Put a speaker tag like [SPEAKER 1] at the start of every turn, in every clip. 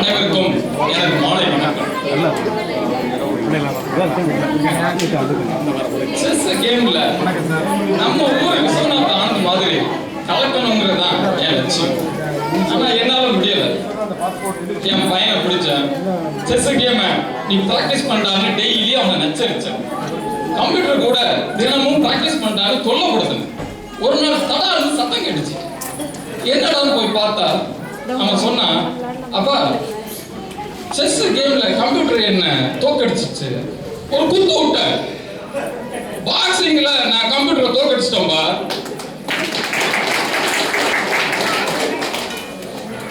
[SPEAKER 1] அனைவருக்கும் எனது மாலை வணக்கம். செஸ் கேம்ல நம்ம ஊர் விஸ்வநாத் ஆனந்த் மாதிரி கலக்கணுங்கிறது தான் என் லட்சியம். ஆனா என்னால முடியல. என் பையனை பிடிச்சேன். செஸ் கேம நீ பிராக்டிஸ் பண்றான்னு டெய்லி அவனை நச்சரிச்சேன். கம்ப்யூட்டர் கூட தினமும் ப்ராக்டிஸ் பண்ணான்னு தொல்லப்படுத்தினேன் ஒரு நாள் தடான்னு சத்தம் கேட்டுச்சு. என்னடா போய் பார்த்தா அவன் சொன்னான் அப்பா செஸ் கேம்ல கம்ப்யூட்டர் என்ன தோக்கடிச்சிச்சு? ஒரு குத்து விட்டேன் பாக்ஸிங்ல நான் கம்ப்யூட்டரை தோக்கடிச்சிட்டோம்பா.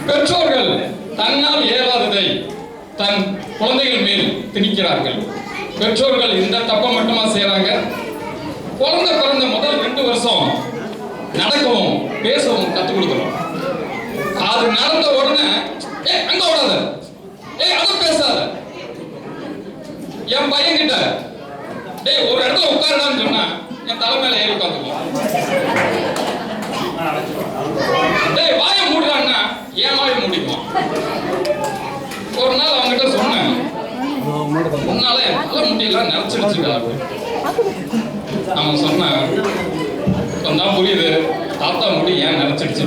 [SPEAKER 1] பெற்றோர்கள் தன்னால் இயலாததை தன் குழந்தைகள் மேல் திணிக்கிறார்கள். பெற்றோர்கள் இந்த தப்பை மட்டுமா செய்றாங்க? குழந்தை பிறந்த முதல் ரெண்டு வருஷம் நடக்கவும் பேசவும் கத்துக் கொடுக்கணும். அது நடந்த உடனே ஏய் அங்க ஓடாத. ஏய் அத பேசாத. என் பையன் கிட்ட டேய் ஒரு இடத்துல உட்காருடான்னு சொன்னா என் தலை மேல ஏறி உட்காந்துக்கலாம் டேய் வாய மூடுறான்னா ஏன் வாய மூடிக்குவான் ஒரு நாள் அவன்கிட்ட சொன்னேன் உன்னால என் தலை முடியல நினைச்சிருச்சுடா அவன் சொன்னான் சொன்னா புரியுது தாத்தா முடி ஏன் நினைச்சிடுச்சு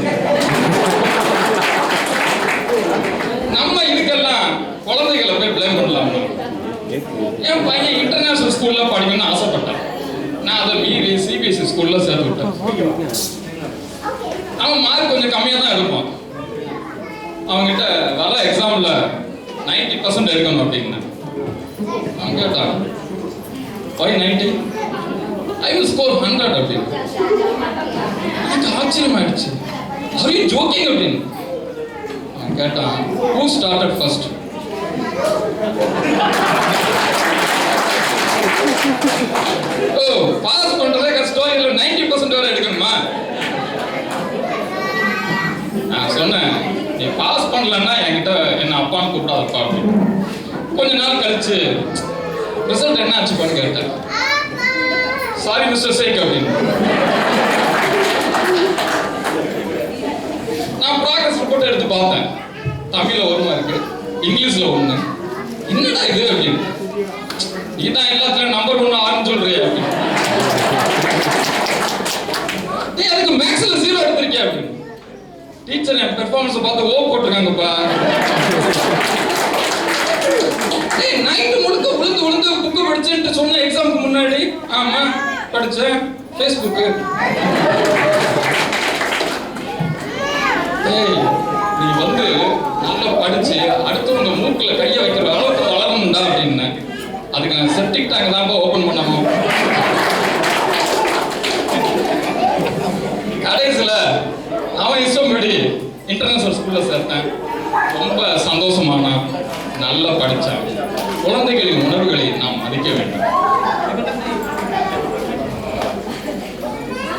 [SPEAKER 1] நம்ம இதுக்கெல்லாம் குழந்தைகளை போய் பிளேம் பண்ணலாம். என் பையன் இன்டர்நேஷனல் ஸ்கூல்ல படிக்கணும்னு ஆசைப்பட்டான். நான் அதை மீறி சிபிஎஸ்சி ஸ்கூல்ல சேர்த்து விட்டேன். அவன் மார்க் கொஞ்சம் கம்மியாக தான் எடுப்பான். அவன்கிட்ட வர எக்ஸாம்ல 90% பர்சன்ட் எடுக்கணும் அப்படின்னு அவன் கேட்டான் five ninety I will score hundred அப்படின்னு எனக்கு ஆச்சரியமாயிடுச்சு. ஆர் ஜோக்கிங் அப்படின்னு கேட்டான் who started first O pass பண்றதே கஷ்டம். இதுல 90% பர்சன்ட் வரை எடுக்கணுமா? நான் சொன்னேன் நீ பாஸ் பண்ணலன்னா என்கிட்ட என்ன அப்பான்னு கூப்பிடாதப்பா அப்படின்னு கொஞ்ச நாள் கழிச்சு ரிசல்ட் என்ன ஆச்சுப்பான்னு கேட்டேன். சாரி மிஸ்டர் சேக் அப்படின்னு. நான் ப்ராக்ரஸ் ரிப்போர்ட் எடுத்து பார்த்தேன். தமிழ்ல ஒரு மார்க்கு இங்கிலீஷ்ல ஒண்ணு என்னடா இது அப்படின்னு நீ தான் எல்லாத்துலயும் நம்பர் ஒன்று ஆறுன்னு சொல்றியா அப்படின்னு நீ அதுக்கு மேக்ஸ்ல ஜீரோ எடுத்திருக்கியா அப்படின்னு டீச்சர் என் பெர்ஃபார்மன்ஸ் பார்த்து ஓ போட்டிருக்காங்கப்பா. ஏய் நைட்டு முழுக்க விழுந்து விழுந்து புக்கு படிச்சேன்ட்டு சொன்ன எக்ஸாமுக்கு முன்னாடி ஆமா படிச்சேன் ஃபேஸ்புக்கு ஏய் படித்து படிச்சு அடுத்தவங்க மூக்கில் கையை வைக்கிற அளவுக்கு வளரணும் தான் அப்படின்னு. அதுக்கு நான் செப்டிக் டேங்க் தான் ஓப்பன் பண்ணணும். கடைசியில் அவன் இஷ்டம்படி இன்டர்நேஷனல் ஸ்கூலில் சேர்த்தேன். ரொம்ப சந்தோஷமானான் நல்லா படித்தான் குழந்தைகளின் உணர்வுகளை நாம் மதிக்க வேண்டும்.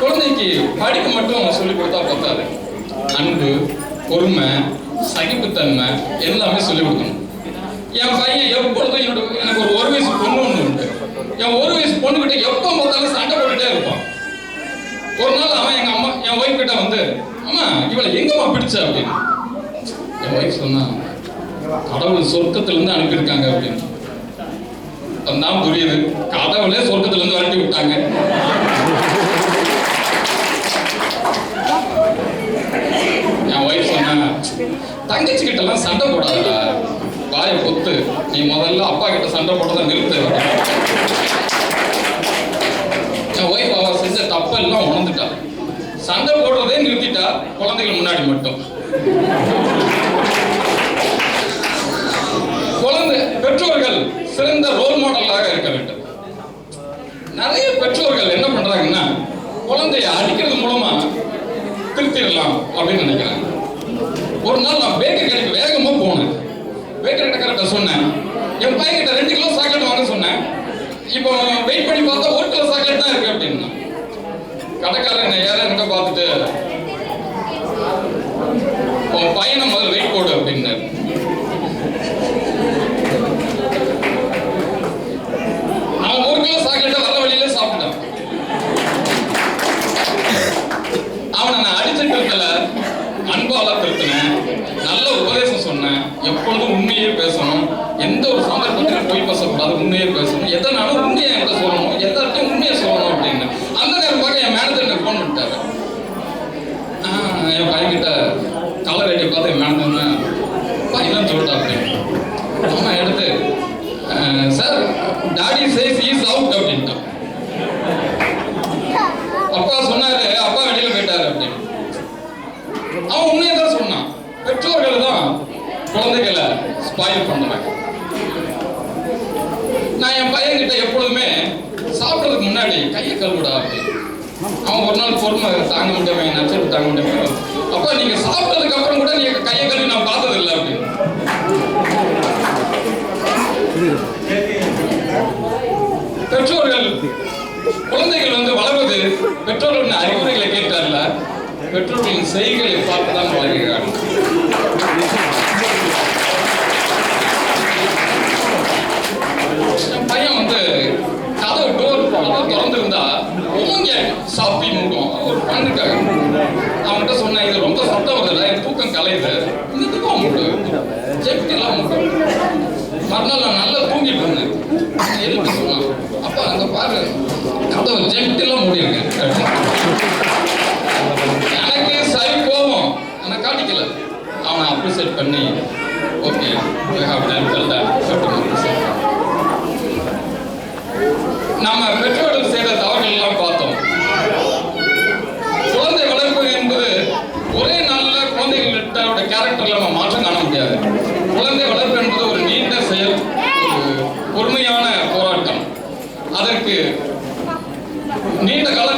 [SPEAKER 1] குழந்தைக்கு படிக்க மட்டும் சொல்லிக் கொடுத்தா பத்தாது. அன்பு பொறுமை சகிப்புத்தன்மை எல்லாமே சொல்லிக் கொடுக்கணும். என் பையன் எப்பொழுதும் என்னோட எனக்கு ஒரு ஒரு வயசு பொண்ணு ஒன்று உண்டு. என் ஒரு வயசு பொண்ணுகிட்ட எப்போ பார்த்தாலும் சண்டை போட்டுட்டே இருப்பான். ஒரு நாள் அவன் எங்க அம்மா என் ஒய்ஃப் கிட்ட வந்து அம்மா இவளை எங்கம்மா பிடிச்ச? அப்படின்னு. என் ஒய்ஃப் சொன்னா கடவுள் சொர்க்கத்துல இருந்து அனுப்பியிருக்காங்க அப்படின்னு. தான் புரியுது. கடவுளே சொர்க்கத்துல இருந்து விட்டாங்க என் ஒய்ஃப் சொன்னா தங்கச்சி கிட்ட எல்லாம் சண்டை போடாத வாய கொத்து. நீ முதல்ல அப்பா கிட்ட சண்டை போட்டதை நிறுத்து. என் ஒய்ஃப் அவர் செஞ்ச தப்பெல்லாம் உணர்ந்துட்டா. சண்டை போடுறதே நிறுத்திட்டா குழந்தைகள் முன்னாடி மட்டும். குழந்தை பெற்றோர்கள் சிறந்த ரோல் மாடலாக இருக்க வேண்டும். நிறைய பெற்றோர்கள் என்ன பண்றாங்கன்னா குழந்தைய அடிக்கிறது மூலமா திருத்திடலாம் அப்படின்னு நினைக்கிறாங்க. ஒரு நாள் நான் பேக்கர் கடைக்கு வேகமா போனேன். பேக்கர் கடைக்காரர்கிட்ட சொன்னேன். என் பையன் கிட்ட ரெண்டு கிலோ சாக்லேட் வாங்க சொன்னேன். இப்போ வெயிட் பண்ணி பார்த்தா ஒரு கிலோ சாக்லேட் தான் இருக்கு அப்படின்னா. கடைக்காரன் என்ன ஏற எங்க பார்த்துட்டு உன் பையனை முதல்ல வெயிட் போடு அப்படின்னாரு. அவன் ஒரு கிலோ சாக்லேட்டை வர வழியில சாப்பிட்டான். அவனை நான் அடிச்ச இருக்கல. அன்பால திருத்தினேன் நல்ல உபதேசம் சொன்னேன். எப்பொழுதும் உண்மையே பேசணும். எந்த ஒரு சந்தர்ப்பத்திலும் பொய் பேசக்கூடாது உண்மையே பேசணும். எதனாலும் உண்மையை என்கிட்ட சொல்லணும். எல்லார்ட்டையும் உண்மையை சொல்லணும் அப்படின்னு அந்த நேரம் பார்க்க என் மேனேஜர் எனக்கு ஃபோன் பண்ணிட்டாரு ஆஹ் என் பையன்கிட்ட கலர் ஐடி பார்த்து என் மேனேஜர் பையன் சொல்லிட்டா அப்படின்னு அம்மா எடுத்து sir daddy chase is out அப்படின்ட்டான் அப்பா சொன்னாரு அப்பா வெளியில போயிட்டாரு அப்படின்னு அவன் உண்மையை தான் சொன்னான் பெற்றோர்கள் தான் குழந்தைகளை ஸ்பாயில் பண்ணுவேன் நான் என் பையன்கிட்ட எப்பொழுதுமே சாப்பிட்றதுக்கு முன்னாடி கையை கழுவிடா அவன் ஒரு நாள் பொறுமை தாங்க முடியாம நச்சரிப்பு தாங்க முடியாம அப்போ நீங்க சாப்பிட்டதுக்கு அப்புறம் கூட நீங்க கையை கழுவி நான் பார்த்தது இல்லை அப்படின்னு. பெற்றோர்கள் குழந்தைகள் வந்து வளர்வது பெற்றோர்களின் அறிவுரைகளை கேட்டார்ல பெற்றோர்களின் செய்களை பார்த்து தான் வளர்கிறார்கள் என் பையன் வந்து கதவு டோர் கதவு திறந்திருந்தா ஓங்க சாப்பி மூடும் ஒரு பண்ணிருக்காங்க அவன்கிட்ட சொன்னேன் இது ரொம்ப சத்தம் வருதுல என் தூக்கம் கலையுது. இந்த தூக்கம் மூடு. ஜெப்ட் எல்லாம் மூடு. மறுநாள் நான் நல்லா தூங்கிட்டு இருந்தேன். எழுப்பி சொன்னான். அப்பா அங்க பாரு. கதவு ஜெப்ட் எல்லாம் மூடியிருக்கேன். எனக்கு சரி கோபம். ஆனா காட்டிக்கல. அவனை அப்ரிசியேட் பண்ணி okay have have done well done நம்ம பெற்றோர்கள் செய்த தவறுகள் எல்லாம் பார்த்தோம். குழந்தை வளர்ப்பு என்பது ஒரே நாள்ல குழந்தைகளோட கேரக்டர்ல நம்ம மாற்றம் காண முடியாது. குழந்தை வளர்ப்பு என்பது ஒரு நீண்ட செயல் பொறுமையான போராட்டம். அதற்கு நீண்ட கால